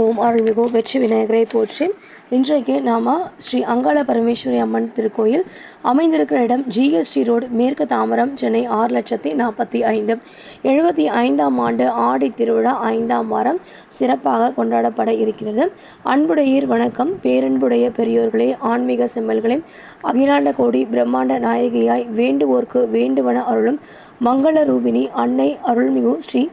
ஓம் அருள்மிகு வெற்றி விநாயகரை போற்றி. இன்றைக்கு நாம் ஸ்ரீ அங்காள பரமேஸ்வரி அம்மன் திருக்கோயில் அமைந்திருக்கிற இடம் ஜிஎஸ்டி ரோடு மேற்கு தாமரம் சென்னை ஆறு லட்சத்தி நாற்பத்தி ஐந்து. எழுபத்தி ஐந்தாம் ஆண்டு ஆடி திருவிழா ஐந்தாம் வாரம் சிறப்பாக கொண்டாடப்பட இருக்கிறது. அன்புடையீர் வணக்கம். பேரன்புடைய பெரியோர்களே ஆன்மீக செம்மல்களே அகிலாண்ட கோடி பிரம்மாண்ட நாயகியாய் வேண்டுவோர்க்கு வேண்டுவன அருளும் மங்கள ரூபினி அன்னை அருள்மிகு ஸ்ரீ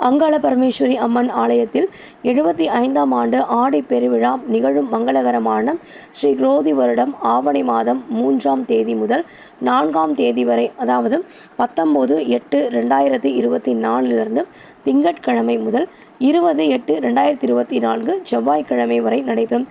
அங்காள பரமேஸ்வரி அம்மன் ஆலயத்தில் எழுபத்தி ஐந்தாம் ஆண்டு ஆடை பெருவிழா நிகழும் மங்களகரமான ஸ்ரீ குரோதி வருடம் ஆவணி மாதம் மூன்றாம் தேதி முதல் நான்காம் தேதி வரை அதாவது பத்தொம்போது எட்டு ரெண்டாயிரத்தி இருபத்தி நாலிலிருந்து திங்கட்கிழமை முதல் இருபது எட்டு ரெண்டாயிரத்தி இருபத்தி நான்கு செவ்வாய்க்கிழமை வரை நடைபெறும்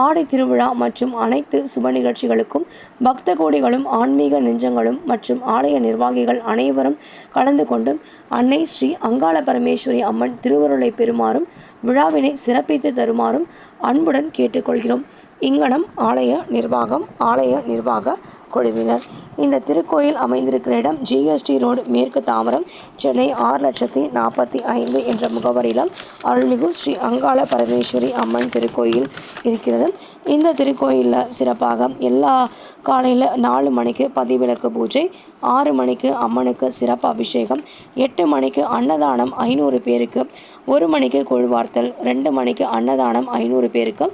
ஆடை திருவிழா மற்றும் அனைத்து சுப நிகழ்ச்சிகளுக்கும் பக்த கோடிகளும் ஆன்மீக நெஞ்சங்களும் மற்றும் ஆலய நிர்வாகிகள் அனைவரும் கலந்து கொண்டு அன்னை ஸ்ரீ அங்காள பரமேஸ்வரி அம்மன் திருவருளை பெறுமாறும் விழாவினை சிறப்பித்து தருமாறும் அன்புடன் கேட்டுக்கொள்கிறோம். இங்கனம் ஆலய நிர்வாகம் ஆலய நிர்வாக குழுவினர் இந்த திருக்கோயில் அமைந்திருக்கிற இடம் ஜிஎஸ்டி ரோடு மேற்கு தாமரம் சென்னை ஆறு லட்சத்தி நாற்பத்தி ஐந்து என்ற முகவரியிலும் அருள்மிகு ஸ்ரீ அங்காள பரமேஸ்வரி அம்மன் திருக்கோயில் இருக்கிறது. இந்த திருக்கோயிலில் சிறப்பாக எல்லா காலையில் நாலு மணிக்கு பதிவிளக்கு பூஜை ஆறு மணிக்கு அம்மனுக்கு சிறப்பு அபிஷேகம் எட்டு மணிக்கு அன்னதானம் ஐநூறு பேருக்கு ஒரு மணிக்கு கொழுவார்த்தல் ரெண்டு மணிக்கு அன்னதானம் ஐநூறு பேருக்கு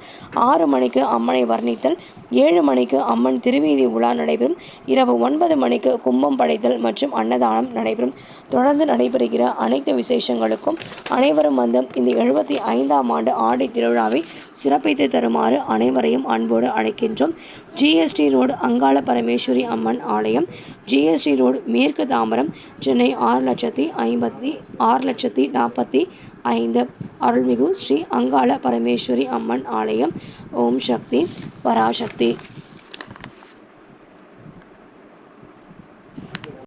ஆறு மணிக்கு அம்மனை வர்ணித்தல் ஏழு மணிக்கு அம்மன் திருவீதி உலா நடைபெறும். இரவு ஒன்பது மணிக்கு கும்பம் படைத்தல் மற்றும் அன்னதானம் நடைபெறும். தொடர்ந்து நடைபெறுகிற அனைத்து விசேஷங்களுக்கும் அனைவரும் வந்து இந்த எழுபத்தி ஐந்தாம் ஆண்டு ஆடை திருவிழாவை சிறப்பித்து தருமாறு அனைவரையும் அன்போடு அழைக்கின்றோம். ஜிஎஸ்டி ரோடு அங்காள பரமேஸ்வரி அம்மன் ஆலயம் ஜிஎஸ்டி ரோடு மேற்கு தாம்பரம் சென்னை ஆறு லட்சத்தி ஐம்பத்தி ஆறு லட்சத்தி நாற்பத்தி ஐந்து அருள்மிகு ஸ்ரீ அங்காள பரமேஸ்வரி அம்மன் ஆலயம் ஓம் சக்தி பராசக்தி.